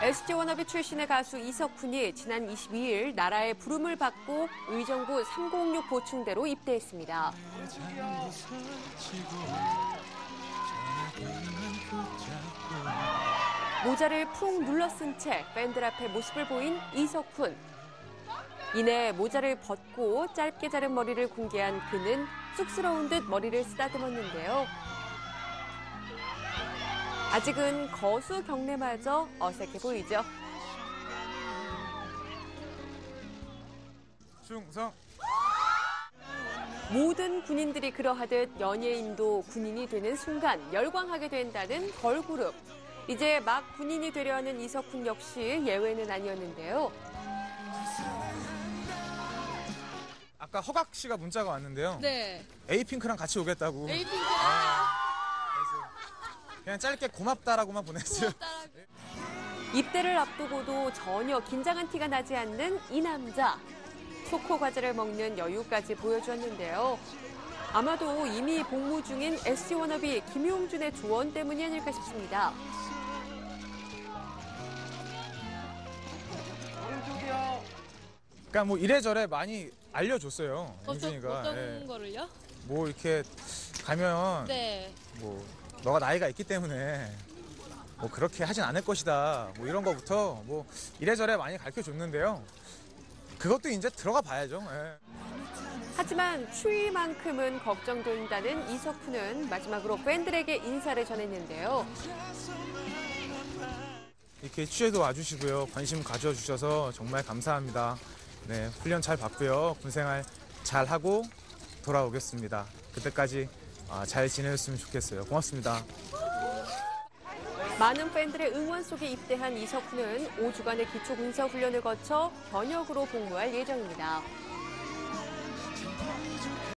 SG 워너비 출신의 가수 이석훈이 지난 22일 나라의 부름을 받고 의정부 306 보충대로 입대했습니다. 모자를 푹 눌러쓴 채 팬들 앞에 모습을 보인 이석훈. 이내 모자를 벗고 짧게 자른 머리를 공개한 그는 쑥스러운 듯 머리를 쓰다듬었는데요. 아직은 거수 경례마저 어색해 보이죠. 충성. 모든 군인들이 그러하듯 연예인도 군인이 되는 순간 열광하게 된다는 걸그룹. 이제 막 군인이 되려 하는 이석훈 역시 예외는 아니었는데요. 아까 허각 씨가 문자가 왔는데요. 네. 에이핑크랑 같이 오겠다고. 에이핑크 그냥 짧게 고맙다라고만 보냈어요. 입대를 앞두고도 전혀 긴장한 티가 나지 않는 이 남자. 초코 과자를 먹는 여유까지 보여주었는데요. 아마도 이미 복무 중인 SC 워너비 김용준의 조언 때문이 아닐까 싶습니다. 그러니까 뭐 이래저래 많이 알려줬어요. 어떤, 용준이가. 어떤 예. 거를요? 뭐 이렇게 가면 네. 뭐 너가 나이가 있기 때문에 뭐 그렇게 하진 않을 것이다. 뭐 이런 거부터 뭐 이래저래 많이 가르쳐 줬는데요. 그것도 이제 들어가 봐야죠. 예. 하지만 추위만큼은 걱정된다는 이석훈은 마지막으로 팬들에게 인사를 전했는데요. 이렇게 취재도 와주시고요. 관심 가져주셔서 정말 감사합니다. 네, 훈련 잘 받고요. 군생활 잘 하고 돌아오겠습니다. 그때까지 아, 잘 지내셨으면 좋겠어요. 고맙습니다. 많은 팬들의 응원 속에 입대한 이석훈은 5주간의 기초 군사 훈련을 거쳐 현역으로 복무할 예정입니다.